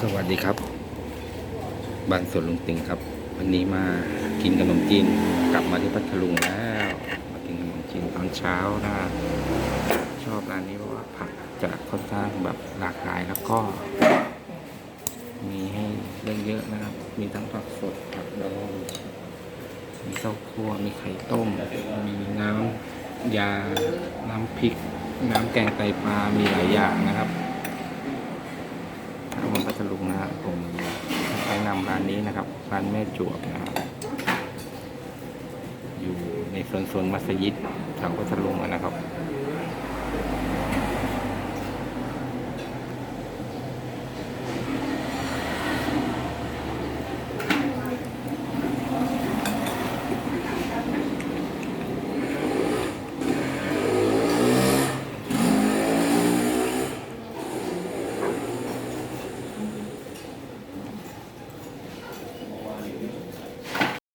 สวัสดีครับบ้านสวนลุงติงครับ วันนี้มากินขนมจีนกลับมาที่พัทลุงแล้ว มากินขนมจีนตอนเช้านะชอบร้านนี้เพราะว่าผักจะค่อนข้างแบบหลากหลายแล้วก็ มีให้เลือกเยอะนะครับ มีทั้งผักสดผักดองมีเต้าคั่วมีไข่ต้ม มีน้ำยาน้ำพริก น้ำแกงไตปลามีหลายอย่างนะครับ ถ้าผมพัทลุงนะครับผมแนะนำร้านนี้นะครับ ร้านแม่จวบนะครับ อยู่ในโซนโซนมัสยิดแถวพัทลุงนะครับ